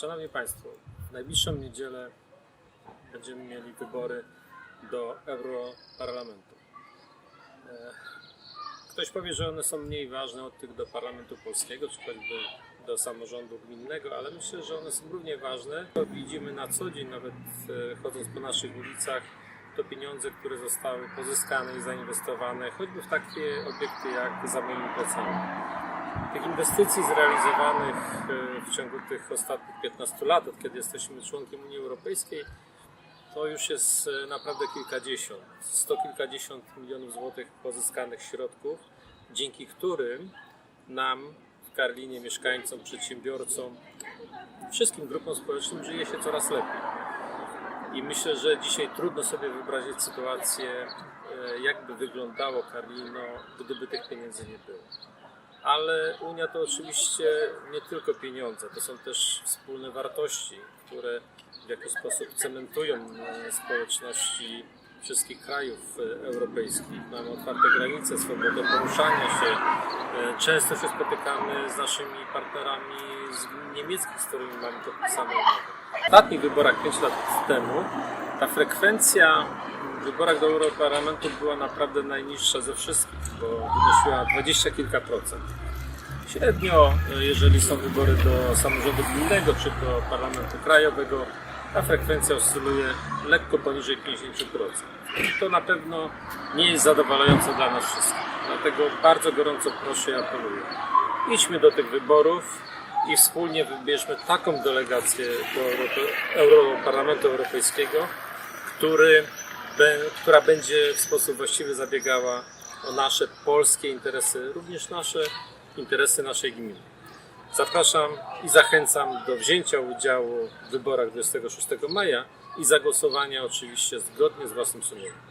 Szanowni Państwo, w najbliższą niedzielę będziemy mieli wybory do Europarlamentu. E, Ktoś powie, że one są mniej ważne od tych do Parlamentu Polskiego, czy choćby do samorządu gminnego, ale myślę, że one są równie ważne. To widzimy na co dzień, nawet e, chodząc po naszych ulicach, to pieniądze, które zostały pozyskane i zainwestowane, choćby w takie obiekty jak za moimi plecami. Tych inwestycji zrealizowanych e, w ciągu tych ostatnich 15 lat, od kiedy jesteśmy członkiem Unii Europejskiej, to już jest e, naprawdę kilkadziesiąt, sto kilkadziesiąt milionów złotych pozyskanych środków, dzięki którym nam w Karlinie, mieszkańcom, przedsiębiorcom, wszystkim grupom społecznym żyje się coraz lepiej. I myślę, że dzisiaj trudno sobie wyobrazić sytuację, e, jakby wyglądało Karlino, gdyby tych pieniędzy nie było. Ale Unia to oczywiście nie tylko pieniądze, to są też wspólne wartości, które w jakiś sposób cementują e, społeczności wszystkich krajów e, europejskich. Mamy otwarte granice, swobodę poruszania się. E, Często się spotykamy z naszymi partnerami z niemieckich, z którymi mamy podpisane umowy. W ostatnich wyborach 5 lat temu ta frekwencja wyborach do Europarlamentu była naprawdę najniższa ze wszystkich, bo wynosiła 20 kilka procent. Średnio, e, jeżeli są wybory do samorządu gminnego czy do parlamentu krajowego, ta frekwencja oscyluje lekko poniżej 50%. To na pewno nie jest zadowalające dla nas wszystkich. Dlatego bardzo gorąco proszę i apeluję. Idźmy do tych wyborów i wspólnie wybierzmy taką delegację do Euro- Europarlamentu Europejskiego, który, która będzie w sposób właściwy zabiegała o nasze polskie interesy, również nasze interesy naszej gminy. Zapraszam i zachęcam do wzięcia udziału w wyborach 26 maja i zagłosowania oczywiście zgodnie z własnym sumieniem.